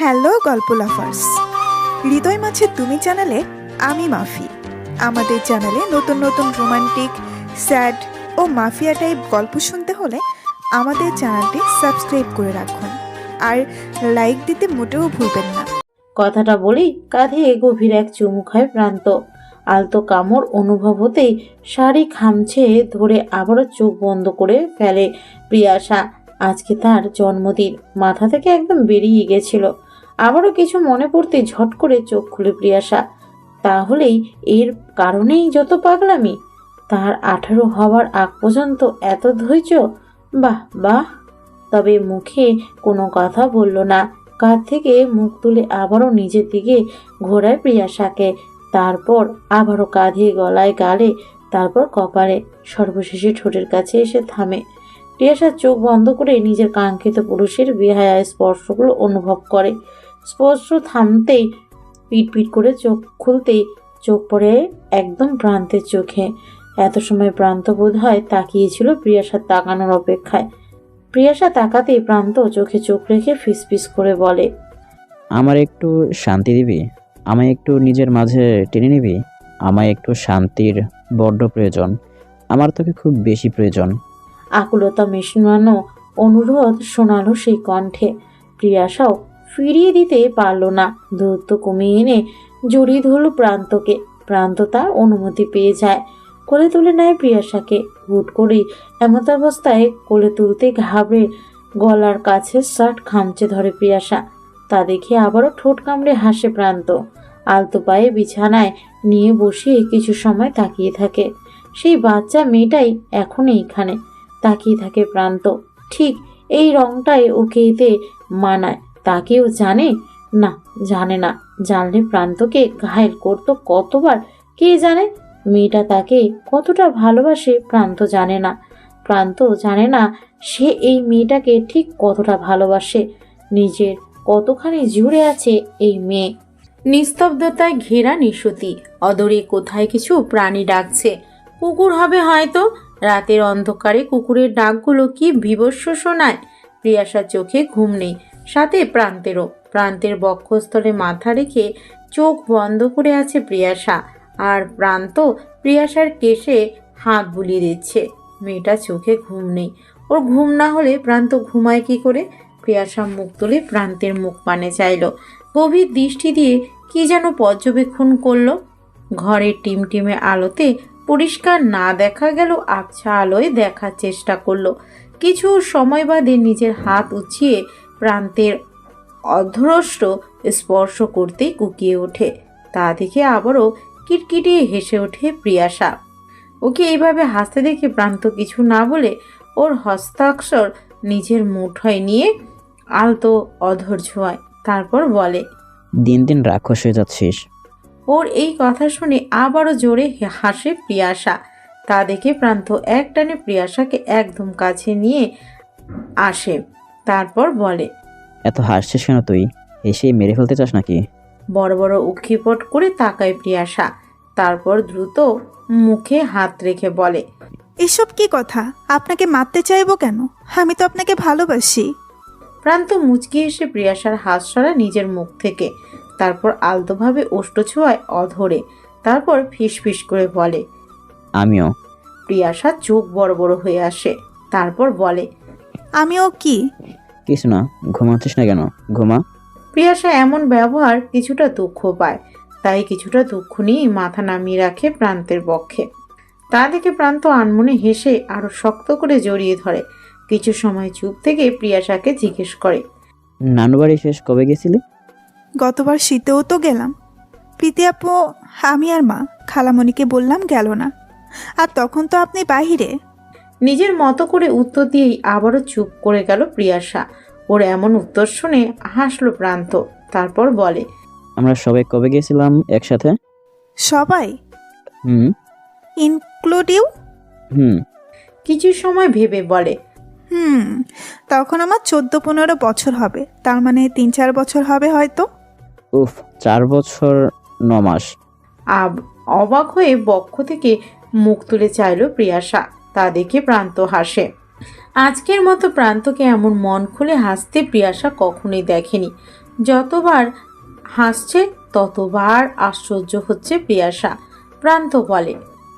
Hello, গল্প লাফার্স। হৃদয় মাঝে তুমি চ্যানেলে আমি মাফি। আমাদের চ্যানেলে নতুন নতুন রোমান্টিক, স্যাড ও মাফিয়া টাইপ গল্প শুনতে হলে আমাদের চ্যানেলটি সাবস্ক্রাইব করে রাখুন। আর লাইক দিতে মোটেও ভুলবেন না। কথাটা বলেই কাঁধে গভীর এক চুমু খায় প্রান্ত আলতো কামড় অনুভব হতেই শাড়ি খামছে ধরে আবারও চোখ বন্ধ করে ফেলে প্রিয়াশা। আজকে তার জন্মদিন। মাথা থেকে একদম বেরিয়ে গেছিল। আবারও কিছু মনে পড়তে ঝট করে চোখ খুলে প্রিয়াশা, তাহলেই এর কারণেই যত পাগলামি। তার আঠারো হওয়ার আগ পর্যন্ত এত ধৈর্য, বাহ বাহ। তবে মুখে কোনো কথা বলল না। কাঁধ থেকে মুখ তুলে আবারও নিজের দিকে ঘোরায় প্রিয়াশাকে। তারপর আবারও কাঁধে গলায় গালে, তারপর কপালে, সর্বশেষে ঠোঁটের কাছে এসে থামে। প্রিয়াশার চোখ বন্ধ করে নিজের কাঙ্ক্ষিত পুরুষের বেহায়া স্পর্শগুলো অনুভব করে। স্পর্শ থামতেই পিট পিট করে চোখ খুলতেই চোখ পড়ে একদম প্রান্তের চোখে। এত সময় প্রান্ত বোধ হয় তাকিয়েছিল প্রিয়াশার তাকানোর অপেক্ষায়। প্রিয়াশা তাকাতেই প্রান্ত চোখে চোখ রেখে ফিসফিস করে বলে আমার একটু শান্তি দিবি? আমায় একটু নিজের মাঝে টেনে নিবি? আমায় একটু শান্তির বড্ড প্রয়োজন। আমার তোকে খুব বেশি প্রয়োজন। আকুলতা মেশানো অনুরোধ শোনালো সেই কণ্ঠে। প্রিয়াশাও ফিরিয়ে দিতে পারল না। দূরত্ব কমিয়ে এনে জড়িয়ে ধরল প্রান্তকে। প্রান্ত তার অনুমতি পেয়ে যায়। কোলে তুলে নেয় প্রিয়াশাকে। হুট করেই এমত অবস্থায় কোলে তুলতে ঘাবড়ে গলার কাছে শার্ট খামচে ধরে প্রিয়াশা। তা দেখে আবারও ঠোঁট কামড়ে হাসে প্রান্ত। আলতো পায়ে বিছানায় নিয়ে বসিয়ে কিছু সময় তাকিয়ে থাকে। সেই বাচ্চা মেয়েটাই এখন। এইখানে তাকিয়ে থাকে প্রান্ত। ঠিক এই রংটাই ওকে এতে মানায়। তা কেউ জানে? না জানে না। জানলে প্রান্তকে ঘায়েল করতো কতবার? কে জানে? মেয়েটা তাকে কতটা ভালোবাসে প্রান্ত জানে না। প্রান্ত জানে না সে এই মেয়েটাকে ঠিক কতটা ভালোবাসে। নিজের কতখানি জুড়ে আছে এই মেয়ে। নিস্তব্ধতায় ঘেরা নিশুতি। অদরে কোথায় কিছু প্রাণী ডাকছে। কুকুর হবে হয়তো। রাতের অন্ধকারে কুকুরের ডাকগুলো কি বিভস্ম শোনায়? প্রিয়াসার চোখে ঘুম নেই। সাথে প্রান্তেরও। প্রান্তের বক্ষস্থলে মাথা রেখে চোখ বন্ধ করে আছে প্রিয়াসা আর প্রান্ত প্রিয়াসার কেশে হাত বুলিয়ে দিচ্ছে। মেয়েটা চোখে ঘুম নেই। ওর ঘুম না হলে প্রান্ত ঘুমায় কি করে? প্রিয়াসা মুখ তুলে প্রান্তের মুখ পানে চাইল। গভীর দৃষ্টি দিয়ে কি যেন পর্যবেক্ষণ করল। ঘরের টিমটিমে আলোতে পরিষ্কার না দেখা গেল আবছা আলোয় দেখার চেষ্টা করল। কিছু সময় বাদে নিজের হাত উঁচিয়ে প্রান্তের অধরষ্ট স্পর্শ করতেই কুকিয়ে ওঠে। তা দেখে আবারও কিটকিটিয়ে হেসে ওঠে প্রিয়াশা। ওকে এইভাবে হাসতে দেখে প্রান্ত কিছু না বলে ওর হস্তাক্ষর নিজের মুঠোয় নিয়ে আলতো অধর ছোঁয়ায় তারপর বলে দিন দিন রাক্ষস হয়ে যাচ্ছিস। ওর এই কথা শুনে আবারও জোরে হাসে প্রিয়াশা। তা দেখে প্রান্ত একটানে প্রিয়াশাকে একদম কাছে নিয়ে আসে। তারপর বলে এত হাসছিস কেন তুই? এসেই মেরে ফেলতে চাস নাকি? বড় বড় উক্ষিপট করে তাকায় প্রিয়াশা। তারপর দ্রুত মুখে হাত রেখে বলে এসব কি কথা? আপনাকে মারতে চাইব কেন? আমি তো আপনাকে ভালোবাসি। প্রান্ত মুচকি এসে প্রিয়াশার হাত সরা নিজের মুখ থেকে। তারপর আলতোভাবে ওষ্ঠ ছোঁয়ায় অধরে তারপর ফিস ফিস করে বলে আমিও। প্রিয়াশা চোখ বড় বড় হয়ে আসে। তারপর বলে আমিও কি? কিছু না ঘুমাচ্ছিস না কেন? ঘুমা। প্রিয়াশা এমন ব্যবহার কিছুটা দুঃখ পায়। তাই কিছুটা দুঃখ নিয়েই মাথা নামিয়ে রাখে প্রান্তের পক্ষে। তা দেখে প্রান্ত আনমনে হেসে আরও শক্ত করে জড়িয়ে ধরে। কিছু সময় চুপ থেকে প্রিয়াশাকে জিজ্ঞেস করে নানু বাড়ি শেষ কবে গেছিলি? গতবার শীতেও তো গেলাম। প্রীতি আপু আমি আর মা খালামণিকে বললাম গেল না। আর তখন তো আপনি বাহিরে। নিজের মতো করে উত্তর দিয়েই আবারও চুপ করে গেল প্রিয়াশা। ওর এমন উত্তর শুনে হাসলো প্রান্ত তারপর বলে আমরা সবাই কবে গেছিলাম একসাথে? সবাই? হুম। ইনক্লুড ইউ হুম। কিছু সময় ভেবে বলে হুম তখন আমার চোদ্দ পনেরো বছর হবে তার মানে তিন চার বছর হবে হয়তো। উফ চার বছর ন মাস। আব অবাক হয়ে বক্ষ থেকে মুখ তুলে চাইল প্রিয়াশা। তা দেখে প্রান্ত হাসে। আজকের মতো প্রান্তকে এমন মন খুলে হাসতে প্রিয়াশা কখনোই দেখেনি। যতবার হাসছে, ততবার আশ্চর্য হচ্ছে প্রিয়াসা প্রান্ত বলে,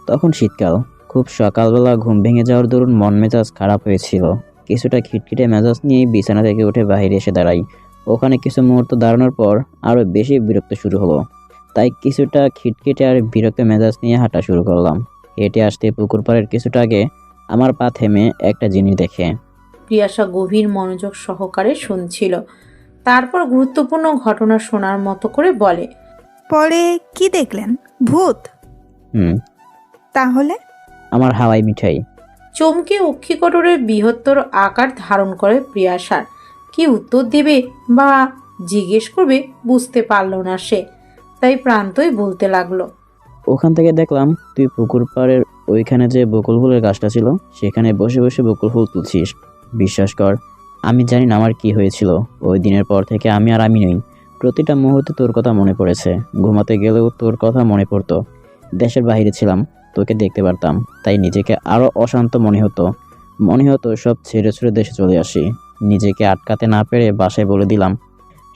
তখন শীতকাল। খুব সকালবেলা ঘুম ভেঙে যাওয়ার দরুন মন মেজাজ খারাপ হয়েছিল। কিছুটা খিটখিটে মেজাজ নিয়ে বিছানা থেকে উঠে বাইরে এসে দাঁড়াই। ওখানে কিছু মুহূর্ত দাঁড়ানোর পর আরও বেশি বিরক্ত শুরু হলো। তাই কিছুটা খিটখিটে আর বিরক্ত মেজাজ নিয়ে হাঁটা শুরু করলাম। হেঁটে আসতে পুকুর পাড়ের কিছুটা আগে আমার পা থেমে একটা জিনিস দেখে। প্রিয়াশা গভীর মনোযোগ সহকারে শুনছিল। তারপর গুরুত্বপূর্ণ ঘটনা শোনার মতো করে বলে পরে কি দেখলেন? ভূত? হুম। তাহলে? আমার হাওয়াই মিঠাই। চমকে অক্ষিকটরের বৃহত্তর আকার ধারণ করে প্রিয়াশার। কি উত্তর দেবে বা জিজ্ঞেস করবে বুঝতে পারল না সে তাই প্রান্তই বলতে লাগল। ওখান থেকে দেখলাম তুই পুকুর পাড়ের ওইখানে যে বকুল ফুলের গাছটা ছিল, সেখানে বসে বসে বকুল ফুল তুলছিস। বিশ্বাস কর, আমি জানি না আমার কি হয়েছিল। ওই দিনের পর থেকে আমি আর আমি নই। প্রতিটা মুহূর্তে তোর কথা মনে পড়েছে। ঘুমাতে গেলেও তোর কথা মনে পড়তো। দেশের বাইরে ছিলাম, তোকে দেখতে পারতাম। তাই নিজেকে আরও অশান্ত মনে হতো। মনে হতো সব ছেড়ে ছেড়ে দেশে চলে আসি। নিজেকে আটকাতে না পেরে বাসায় বলে দিলাম।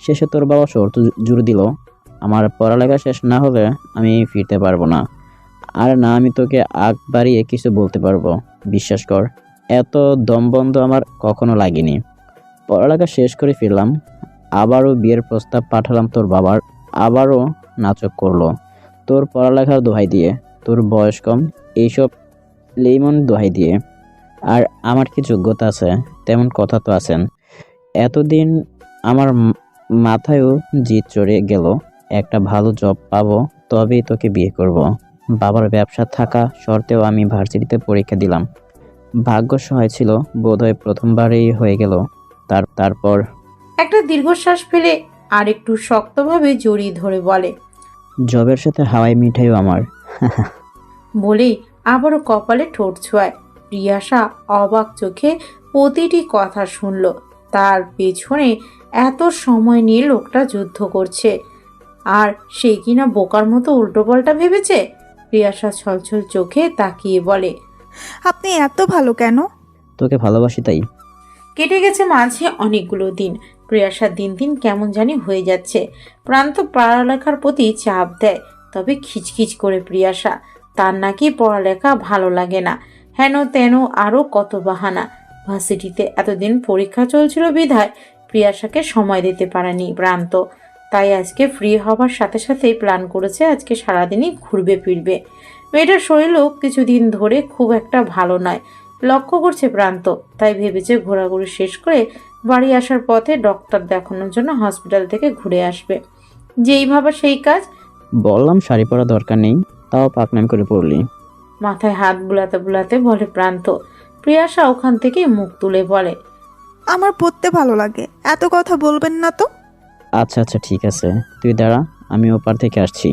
শেষে তোর বাবা শর্ত জুড়ে দিল আমার পড়ালেখা শেষ না হলে আমি ফিরতে পারব না। আর না, আমি তোকে আগ বাড়িয়ে কিছু বলতে পারব। বিশ্বাস কর, এত দমবন্ধ আমার কখনো লাগেনি। পড়ালেখা শেষ করে ফিরলাম, আবারও বিয়ের প্রস্তাব পাঠালাম তোর বাবার, আবারও নাচক করল। তোর পড়ালেখার দোহাই দিয়ে, তোর বয়স কম, এইসব লেমন দোহাই দিয়ে। আর আমার কি যোগ্যতা আছে, তেমন কথা তো আছেন। এতদিন আমার মাথায়ও জিত চড়ে গেল একটা ভালো জব পাবো তবেই তোকে বিয়ে করব। বাবার ব্যবসা থাকা সত্ত্বেও আমি ভার্সিটিতে পরীক্ষা দিলাম। ভাগ্য সহায় ছিল বোধহয় প্রথমবারেই হয়ে গেল। তার তারপর একটা দীর্ঘশ্বাস ফেলে আর একটু শক্তভাবে জড়িয়ে ধরে বলে জবের সাথে হাওয়াই মিঠাইও আমার। বলেই আবারও কপালে ঠোঁট ছোঁয়ায়। প্রিয়াসা অবাক চোখে প্রতিটি কথা শুনল। তার পেছনে এত সময় নিয়ে লোকটা যুদ্ধ করছে। আর সে কিনা বোকার মতো উল্টো উল্টোপাল্টা ভেবেছে? প্রিয়াসা ছলছল চোখে তাকিয়ে বলে আপনি এত ভালো কেন? তোকে ভালোবাসি তাই। কেটে গেছে মাঝে অনেকগুলো দিন। প্রিয়াশা দিন দিন কেমন জানি হয়ে যাচ্ছে। প্রান্ত পড়ালেখার প্রতি চাপ দেয়। তবে খিচখিচ করে প্রিয়াশা তার নাকি পড়ালেখা ভালো লাগে না। হেন তেন আরও কত বাহানা। ভার্সিটিতে এতদিন পরীক্ষা চলছিল বিধায় প্রিয়াশাকে সময় দিতে পারেনি প্রান্ত। তাই আজকে ফ্রি হবার সাথে সাথেই প্ল্যান করেছে আজকে সারাদিনই ঘুরবে ফিরবে। মেয়েটার শরীরও কিছুদিন ধরে খুব একটা ভালো নয়। লক্ষ্য করছে প্রান্ত তাই ভেবেছে ঘোরাঘুরি শেষ করে বাড়ি আসার পথে ডক্টর দেখানোর জন্য হসপিটাল থেকে ঘুরে আসবে। যেই ভাবা সেই কাজ। বললাম শাড়ি পরা দরকার নেই তাও পাকনাম করে পড়লি। মাথায় হাত বুলাতে বুলাতে বলে প্রান্ত। প্রিয়াশা ওখান থেকে মুখ তুলে বলে আমার পড়তে ভালো লাগে এত কথা বলবেন না তো। আচ্ছা আচ্ছা ঠিক আছে। তুই দাঁড়া আমি ওপার থেকে আসছি।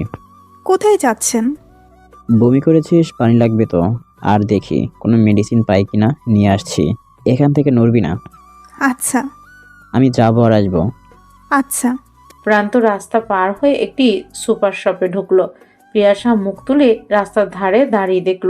কোথায় যাচ্ছেন? বমি করেছিস পানি লাগবে তো। আর দেখি কোনো মেডিসিন পাই কিনা নিয়ে আসছি। এখান থেকে নড়বি না। আচ্ছা। আমি যাব আর আসব। আচ্ছা। প্রান্ত রাস্তা পার হয়ে একটি সুপার শপে ঢুকলো। প্রিয়াসা মুখ তুলে রাস্তার ধারে দাঁড়িয়ে দেখল।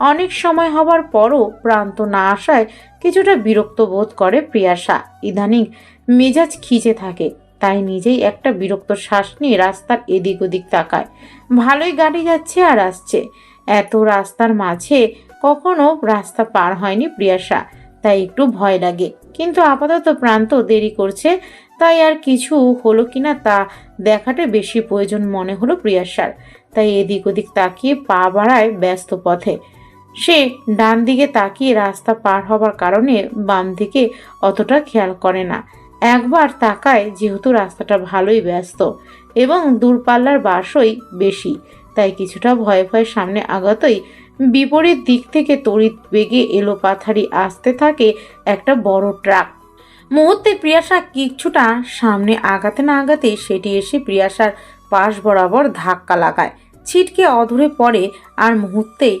অনেক সময় হবার পরও প্রান্ত না আসায় কিছুটা বিরক্ত বোধ করে প্রিয়াসা ইদানিং মেজাজ খিচে থাকে। তাই নিজেই একটা বিরক্ত শ্বাস নিয়ে রাস্তার এদিক ওদিক তাকায়। ভালোই গাড়ি যাচ্ছে আর আসছে। এত রাস্তার মাঝে কখনো রাস্তা পার হয়নি প্রিয়াসা তাই একটু ভয় লাগে। কিন্তু আপাতত প্রান্ত দেরি করছে। তাই আর কিছু হলো কিনা তা দেখাটা বেশি প্রয়োজন মনে হলো প্রিয়াসার তাই এদিক ওদিক তাকিয়ে পা বাড়ায় ব্যস্ত পথে। সে ডান দিকে তাকিয়ে রাস্তা পার হবার কারণে বাম দিকে অতটা খেয়াল করে না। একবার তাকায় যেহেতু রাস্তাটা ভালোই ব্যস্ত এবং দূরপাল্লার বাসই বেশি, তাই কিছুটা ভয়ে ভয়ে সামনে আগাতই বিপরীত দিক থেকে তড়িৎ বেগে এলো পাথারি আসতে থাকে একটা বড় ট্রাক। মুহূর্তে প্রিয়াসা কিছুটা সামনে আগাতে না আগাতে সেটি এসে প্রিয়াসার পাশ বরাবর ধাক্কা লাগায়। ছিটকে অধরে পড়ে আর মুহূর্তে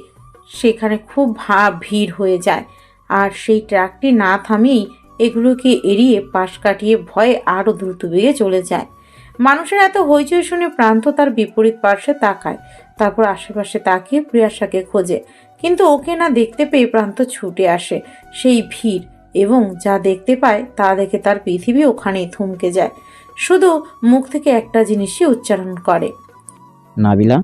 সেখানে খুব ভা, ভিড় হয়ে যায়। আর সেই ট্রাকটি না থামিয়েই এগুলোকে এড়িয়ে পাশ কাটিয়ে ভয়ে আরও দ্রুত বেগে চলে যায়। মানুষের এত হইচই শুনে প্রান্ত তার বিপরীত পার্শ্বে তাকায়। তারপর আশেপাশে তাকিয়ে প্রিয়াসাকে খোঁজে। কিন্তু ওকে না দেখতে পেয়ে প্রান্ত ছুটে আসে। সেই ভিড় এবং যা দেখতে পায় তা দেখে তার পৃথিবী ওখানেই থমকে যায়। শুধু মুখ থেকে একটা জিনিসই উচ্চারণ করে। নাবিলা?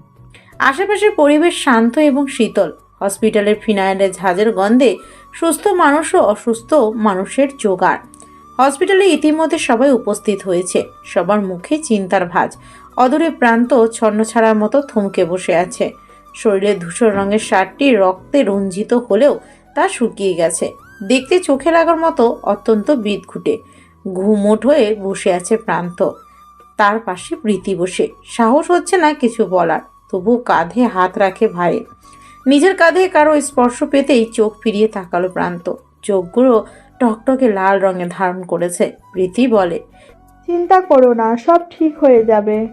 আশেপাশের পরিবেশ শান্ত এবং শীতল। হসপিটালের ফিনাইলের ঝাঁজের গন্ধে সুস্থ মানুষ ও অসুস্থ মানুষের জোগাড়। হসপিটালে ইতিমধ্যে সবাই উপস্থিত হয়েছে। সবার মুখে চিন্তার ভাঁজ। অদূরে প্রান্ত ছন্ন ছন্নছাড়ার মতো থমকে বসে আছে। শরীরে ধূসর রঙের শার্টটি রক্তে রঞ্জিত হলেও তা শুকিয়ে গেছে। দেখতে চোখে লাগার মতো অত্যন্ত বিদঘুটে ঘুমোট হয়ে বসে আছে প্রান্ত। তার পাশে প্রীতি বসে। সাহস হচ্ছে না কিছু বলার। তবু কাঁধে হাত রাখে ভাইয়ের। নিজের কাঁধে কারও স্পর্শ পেতেই চোখ ফিরিয়ে তাকালো প্রান্ত। চোখগুলো টকটকে লাল রঙে ধারণ করেছে প্রীতি বলে। চিন্তা করো না সব ঠিক হয়ে যাবে।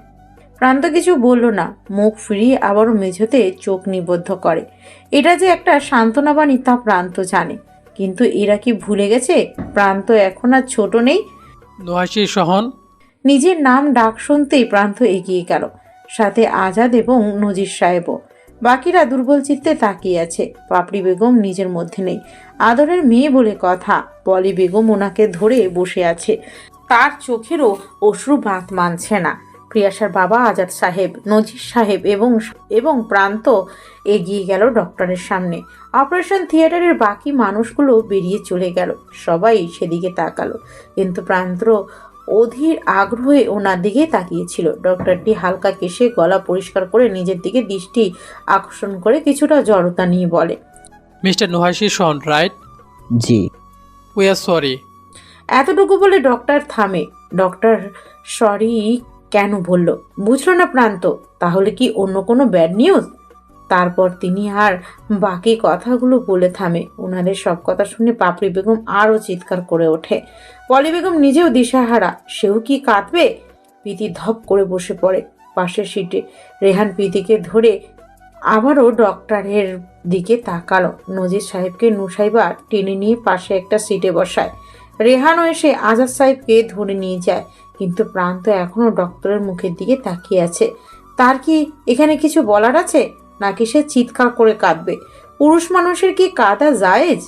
প্রান্ত কিছু বলল না মুখ ফিরিয়ে আবারও মেঝেতে চোখ নিবদ্ধ করে। এটা যে একটা সান্ত্বনা বাণী তা প্রান্ত জানে কিন্তু এরা কি ভুলে গেছে? প্রান্ত এখন আর ছোট নেই। সহন। নিজের নাম ডাক শুনতেই প্রান্ত এগিয়ে গেল সাথে আজাদ এবং নজির সাহেবও। বাকিরা দুর্বল চিত্তে তাকিয়ে আছে। পাপড়ি বেগম নিজের মধ্যে নেই। আদরের মেয়ে বলে কথা, পলি বেগম ওনাকে ধরে বসে আছে। তার চোখেরও অশ্রু বাঁধ মানছে না। প্রিয়াসার বাবা আজাদ সাহেব, নজির সাহেব এবং এবং প্রান্ত এগিয়ে গেল ডক্টরের সামনে। অপারেশন থিয়েটারের বাকি মানুষগুলো বেরিয়ে চলে গেল। সবাই সেদিকে তাকালো। কিন্তু প্রান্ত অধীর আগ্রহে ওনার দিকে তাকিয়েছিল। ডক্টরটি হালকা কেশে গলা পরিষ্কার করে নিজের দিকে দৃষ্টি আকর্ষণ করে কিছুটা জড়তা নিয়ে বলে মিস্টার নোহাশি সহন রাইট? জি। উই আর সরি এতটুকু বলে ডক্টর থামে। ডক্টর সরি কেন বলল বুঝলো না প্রান্ত তাহলে কি অন্য কোনো ব্যাড নিউজ? তারপর তিনি আর বাকি কথাগুলো বলে থামে। ওনাদের সব কথা শুনে পাপড়ি বেগম আরও চিৎকার করে ওঠে। পলি বেগম নিজেও দিশাহারা, সেও কি কাঁদবে? প্রীতি ধপ করে বসে পড়ে পাশের সিটে। রেহান প্রীতিকে ধরে আবারও ডক্টরের দিকে তাকালো। নজির সাহেবকে নুসাইবা টেনে নিয়ে পাশে একটা সিটে বসায়। রেহানও এসে আজাদ সাহেবকে ধরে নিয়ে যায়, কিন্তু প্রান্ত এখনও ডক্টরের মুখের দিকে তাকিয়ে আছে। তার কি এখানে কিছু বলার আছে? নাকি সে চিৎকার করে কাঁদবে? পুরুষ মানুষের কি কাঁদা জায়েজ?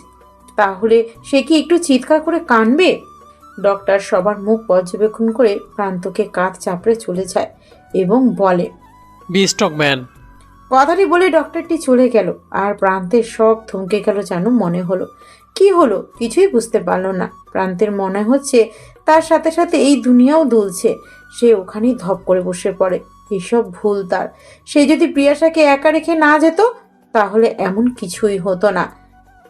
তাহলে সে কি একটু চিৎকার করে কানবে ডক্টর সবার মুখ পর্যবেক্ষণ করে প্রান্তকে কাঁধ চাপড়ে চলে যায় এবং বলে ম্যান কথাটি বলে ডক্টরটি চলে গেল আর প্রান্তের সব থমকে গেল যেন মনে হলো। কি হলো? কিছুই বুঝতে পারল না। প্রান্তের মনে হচ্ছে তার সাথে সাথে এই দুনিয়াও দুলছে। সে ওখানেই ধপ করে বসে পড়ে। এসব ভুল তার। সে যদি প্রিয়াশাকে একা রেখে না যেত, তাহলে এমন কিছুই হতো না।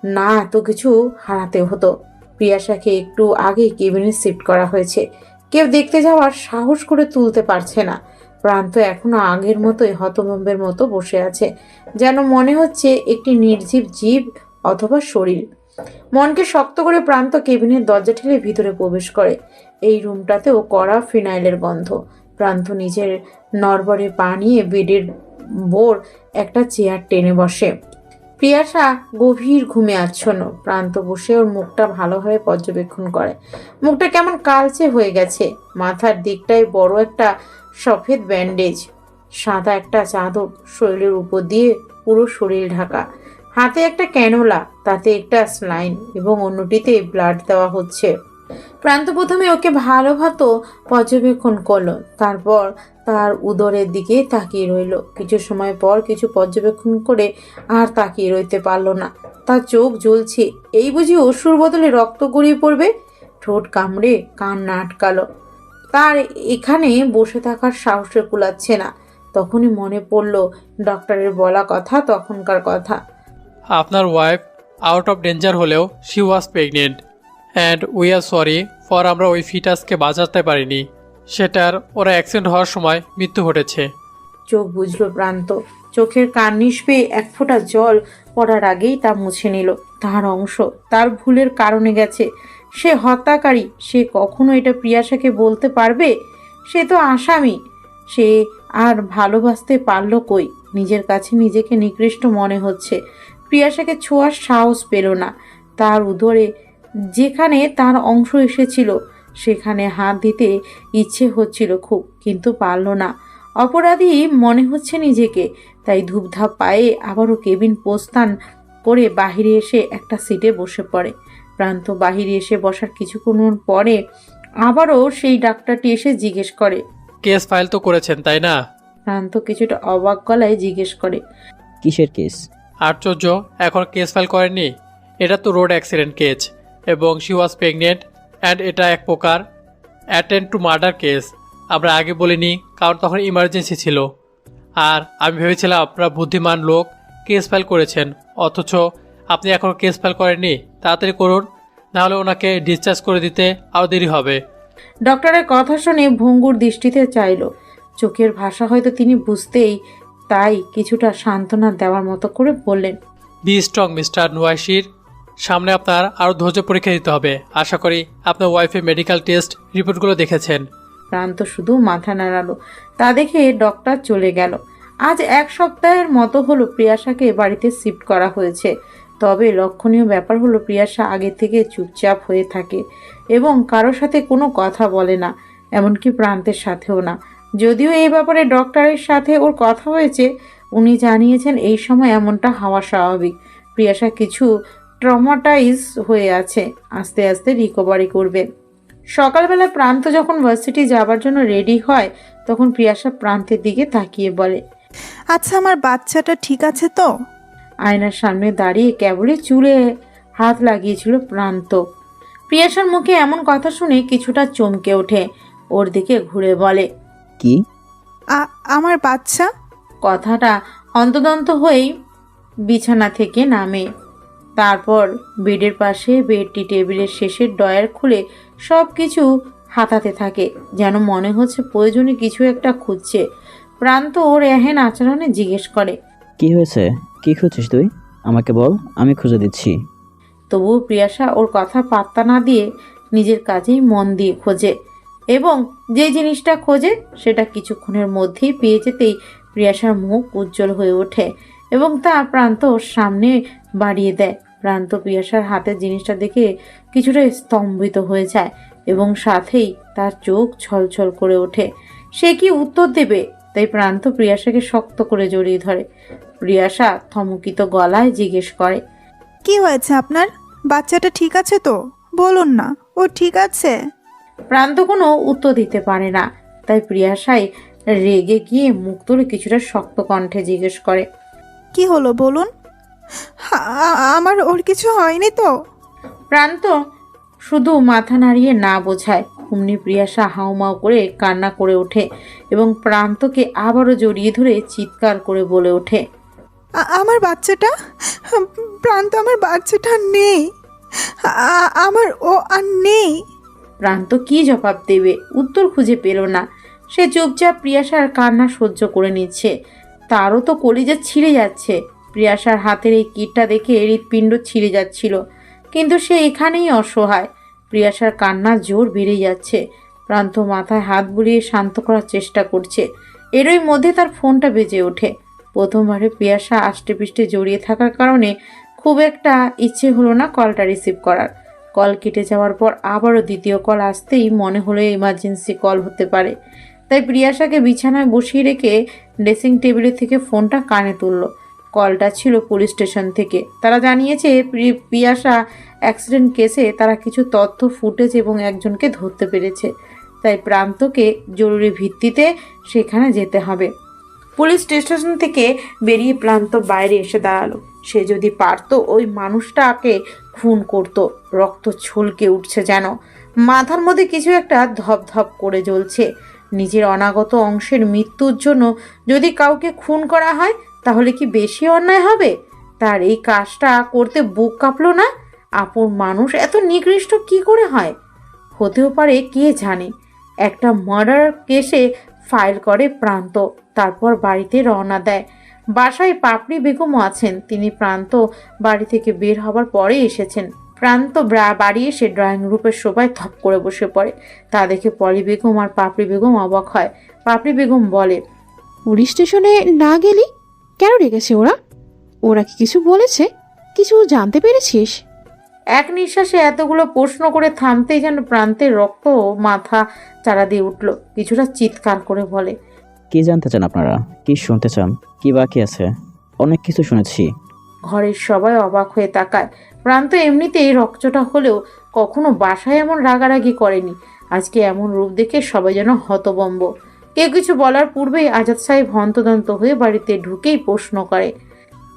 না, এত কিছু হারাতে হতো। প্রিয়াশাকে একটু আগে কেবিনে শিফট করা হয়েছে। কেউ দেখতে যাওয়ার সাহস করে তুলতে পারছে না। প্রান্ত এখনও আগের মতোই হতভম্বের মতো বসে আছে, যেন মনে হচ্ছে একটি নির্জীব জীব অথবা শরীর। মনকে শক্ত করে প্রান্ত কেবিনের দরজা ঠেলে ভিতরে প্রবেশ করে। এই রুমটাতেও কড়া ফিনাইলের গন্ধ। প্রান্ত নিজের নরবরে পা নিয়ে বেডের বোর একটা চেয়ার টেনে বসে। প্রিয়াশা গভীর ঘুমে আচ্ছন্ন। প্রান্ত বসে ওর মুখটা ভালোভাবে পর্যবেক্ষণ করে। মুখটা কেমন কালচে হয়ে গেছে। মাথার দিকটায় বড় একটা সফেদ ব্যান্ডেজ। সাদা একটা চাদর শরীরের উপর দিয়ে পুরো শরীর ঢাকা। হাতে একটা ক্যানোলা, তাতে একটা স্লাইন এবং অন্যটিতে ব্লাড দেওয়া হচ্ছে। প্রান্ত প্রথমে ওকে ভালো ভালোভাবে পর্যবেক্ষণ করল, তারপর তার উদরের দিকে তাকিয়ে রইল। কিছু সময় পর কিছু পর্যবেক্ষণ করে আর তাকিয়ে রইতে পারল না। তার চোখ জ্বলছে। এই বুঝি অসুর বদলে রক্ত গড়িয়ে পড়বে? ঠোঁট কামড়ে কান না আটকালো। তার এখানে বসে থাকার সাহসে কুলাচ্ছে না। তখনই মনে পড়ল ডক্টরের বলা কথা, তখনকার কথা। আপনার ওয়াইফ আউট অফ ডেঞ্জার হলেও she was pregnant and we are sorry for আমরা ওই ফিটাসকে বাঁচাতে পারিনি। সেটার ওরা অ্যাক্সিডেন্ট হওয়ার সময় মৃত্যু ঘটেছে। চোখ বুঝলো প্রান্ত। চোখের কার্নিশ পেয়ে এক ফোঁটা জল পড়ার আগেই তা মুছে নিল। তার অংশ তার ভুলের কারণে গেছে। সে হত্যাকারী, সে কখনো এটা প্রিয়াশাকে বলতে পারবে? সে তো আসামি। সে আর ভালোবাসতে পারল কই? নিজের কাছে নিজেকে নিকৃষ্ট মনে হচ্ছে। প্রিয়াশাকে ছোঁয়ার সাহস পেল না। তার উদরে যেখানে তার অংশ এসেছিল সেখানে হাত দিতে ইচ্ছে হচ্ছিল খুব কিন্তু পারল না। অপরাধী মনে হচ্ছে নিজেকে তাই ধূপধাপ পায়ে আবারও কেবিন প্রস্থান করে বাহিরে এসে একটা সিটে বসে পড়ে। প্রান্ত বাহিরে এসে বসার কিছুক্ষণ পরে আবারও সেই ডাক্তারটি এসে জিজ্ঞেস করে কেস ফাইল তো করেছেন তাই না? প্রান্ত কিছুটা অবাক গলায় জিজ্ঞেস করে কিসের কেস? আশ্চর্য এখন কেস ফাইল করেননি? এটা তো রোড অ্যাক্সিডেন্ট কেস। এবং শি ওয়াজ প্রেগনেন্ট অ্যান্ড এটা এক প্রকার অ্যাটেন্ড টু মার্ডার কেস আমরা আগে বলিনি কারণ তখন ইমার্জেন্সি ছিল। আর আমি ভেবেছিলাম আপনারা বুদ্ধিমান লোক কেস ফাইল করেছেন। অথচ আপনি এখন কেস ফাইল করেননি তাড়াতাড়ি করুন নাহলে ওনাকে ডিসচার্জ করে দিতে আরও দেরি হবে। ডক্টরের কথা শুনে ভঙ্গুর দৃষ্টিতে চাইল। চোখের ভাষা হয়তো তিনি বুঝতেই তাই কিছুটা সান্ত্বনা দেওয়ার মতো করে বললেন বি স্ট্রং মিস্টার নুয়াশির সামনে আপনার আরও ধৈর্য পরীক্ষা দিতে হবে। আশা করি আপনার ওয়াইফের মেডিকেল টেস্ট রিপোর্টগুলো দেখেছেন। প্রান্ত শুধু মাথা নাড়ালো। তা দেখে ডক্টর চলে গেল। আজ এক সপ্তাহের মতো হলো প্রিয়াশাকে বাড়িতে শিফট করা হয়েছে। তবে লক্ষণীয় ব্যাপার হলো প্রিয়াশা আগে থেকে চুপচাপ হয়ে থাকে এবং কারোর সাথে কোনো কথা বলে না, এমনকি প্রান্তের সাথেও না। যদিও এই ব্যাপারে ডক্টরের সাথে ওর কথা হয়েছে, উনি জানিয়েছেন এই সময় এমনটা হওয়া স্বাভাবিক। প্রিয়াশা কিছু ট্রমাটাইজ হয়ে আছে। আস্তে আস্তে রিকভারি করবে। সকালবেলা প্রান্ত যখন ভার্সিটি যাবার জন্য রেডি হয় তখন প্রিয়াশা প্রান্তের দিকে তাকিয়ে বলে আচ্ছা আমার বাচ্চাটা ঠিক আছে তো? আয়নার সামনে দাঁড়িয়ে কেবলই চুলে হাত লাগিয়েছিল প্রান্ত। প্রিয়াশার মুখে এমন কথা শুনে কিছুটা চমকে ওঠে। ওর দিকে ঘুরে বলে কি? আমার বাচ্চা? কথাটা অন্তদন্ত হয়েই বিছানা থেকে নামে। তারপর বেডের পাশে বেডটি টেবিলের শেষের ডয়ার খুলে সব কিছু হাতাতে থাকে যেন মনে হচ্ছে প্রয়োজনে কিছু একটা খুঁজছে। প্রান্ত ওর এহেন আচরণে জিজ্ঞেস করে কি হয়েছে? কি খুঁজছিস তুই? আমাকে বল আমি খুঁজে দিচ্ছি। তবুও প্রিয়াশা ওর কথা পাত্তা না দিয়ে নিজের কাজেই মন দিয়ে খোঁজে এবং যে জিনিসটা খোঁজে সেটা কিছুক্ষণের মধ্যেই পেয়ে যেতেই প্রিয়াশার মুখ উজ্জ্বল হয়ে ওঠে এবং তা প্রান্ত ওর সামনে বাড়িয়ে দেয়। প্রান্ত প্রিয়াশার হাতের জিনিসটা দেখে কিছুটা স্তম্ভিত হয়ে যায় এবং সাথেই তার চোখ ছলছল করে ওঠে। সে কি উত্তর দেবে? তাই প্রান্ত প্রিয়াশাকে শক্ত করে জড়িয়ে ধরে। প্রিয়াশা থমকিত গলায় জিজ্ঞেস করে কি হয়েছে আপনার? বাচ্চাটা ঠিক আছে তো? বলুন না ও ঠিক আছে? প্রান্ত কোনো উত্তর দিতে পারে না। তাই প্রিয়াশাই রেগে গিয়ে মুখ তুলে কিছুটা শক্ত কণ্ঠে জিজ্ঞেস করে কি হলো বলুন? আমার ওর কিছু হয়নি তো। প্রান্ত শুধু মাথা নাড়িয়ে না বোঝায়। অমনি প্রিয়াশা হাউমাউ করে কান্না করে ওঠে এবং প্রান্তকে আবারও জড়িয়ে ধরে চিৎকার করে বলে ওঠে। আমার বাচ্চাটা? প্রান্ত আমার বাচ্চাটা নেই। আমার ও আর নেই। প্রান্ত কি জবাব দেবে? উত্তর খুঁজে পেল না। সে চুপচাপ প্রিয়াশার কান্না সহ্য করে নিচ্ছে। তারও তো কলিজা ছিঁড়ে যাচ্ছে। প্রিয়াশার হাতের এই কিটটা দেখে হৃৎপিণ্ড ছিঁড়ে যাচ্ছিল। কিন্তু সে এখানেই অসহায়। প্রিয়াশার কান্না জোর বেড়ে যাচ্ছে। প্রান্ত মাথায় হাত বুলিয়ে শান্ত করার চেষ্টা করছে। এরই মধ্যে তার ফোনটা বেজে ওঠে। প্রথমবারে প্রিয়াশা আষ্টে পৃষ্ঠে জড়িয়ে থাকার কারণে খুব একটা ইচ্ছে হলো না কলটা রিসিভ করার। কল কেটে যাওয়ার পর আবারও দ্বিতীয় কল আসতেই মনে হলো ইমার্জেন্সি কল হতে পারে। তাই প্রিয়াশাকে বিছানায় বসিয়ে রেখে ড্রেসিং টেবিলের থেকে ফোনটা কানে তুলল। কলটা ছিল পুলিশ স্টেশন থেকে। তারা জানিয়েছে প্রিয়াশা অ্যাক্সিডেন্ট কেসে তারা কিছু তথ্য, ফুটেজ এবং একজনকে ধরতে পেরেছে। তাই প্রান্তকে জরুরি ভিত্তিতে সেখানে যেতে হবে। পুলিশ স্টেশন থেকে বেরিয়ে প্রান্ত বাইরে এসে দাঁড়াল। সে যদি পারতো, ওই মানুষটাকে খুন করত। রক্ত ছলকে উঠছে যেন। মাথার মধ্যে কিছু একটা ধপ ধপ করে জ্বলছে। নিজের অনাগত অংশের মৃত্যুর জন্য যদি কাউকে খুন করা হয় তাহলে কি বেশি অন্যায় হবে? তার এই কাজটা করতে বুক কাঁপলো না? আপন মানুষ এত নিকৃষ্ট কি করে হয়? হতেও পারে, কে জানে? একটা মার্ডার কেসে ফাইল করে প্রান্ত, তারপর বাড়িতে রওনা দেয়। বাসায় পাপড়ি বেগমও আছেন। তিনি প্রান্ত বাড়ি থেকে বের হবার পরে এসেছেন। প্রান্ত বাড়ি এসে ড্রয়িং রুমের সবাই থপ করে বসে পড়ে। তা দেখে পলি বেগম আর পাপড়ি বেগম অবাক হয়। পাপড়ি বেগম বলে, পুলিশ স্টেশনে না গেলি? কেন রেখেছে ওরা? ওরা কি কিছু বলেছে? কিছু জানতে পেরেছিস? এক নিঃশ্বাসে এতগুলো প্রশ্ন করে থামতেই যেন প্রান্তের রক্ত মাথা চারা দিয়ে উঠল। কিছুটা চিৎকার করে বলে কি জানতে চান আপনারা? কি শুনতে চান? কি বাকি আছে? অনেক কিছু শুনেছি। ঘরের সবাই অবাক হয়ে তাকায়। প্রান্ত এমনিতেই রক্তটা হলেও কখনো বাসায় এমন রাগারাগি করেনি। আজকে এমন রূপ দেখে সবাই যেন হতবম্ব। কেউ কিছু বলার পূর্বেই আজাদ সাহেব হন্তদন্ত হয়ে বাড়িতে ঢুকেই প্রশ্ন করে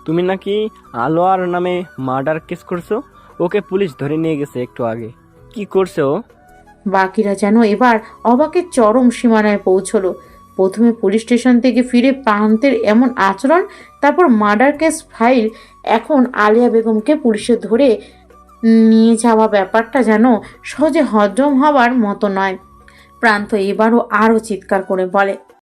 তুমি নাকি আলোয়ার নামে মার্ডার কেস করছ? ওকে পুলিশ ধরে নিয়ে গেছে একটু আগে। কি করছে ও? বাকিরা যেন এবার অবাকের চরম সীমানায় পৌঁছলো। প্রথমে পুলিশ স্টেশন থেকে ফিরে প্রান্তের এমন আচরণ তারপর মার্ডার কেস ফাইল এখন আলিয়া বেগমকে পুলিশে ধরে নিয়ে যাওয়া ব্যাপারটা যেন সহজে হজম হওয়ার মতো নয়। প্রান্ত এবারও আরও চিৎকার করে বলে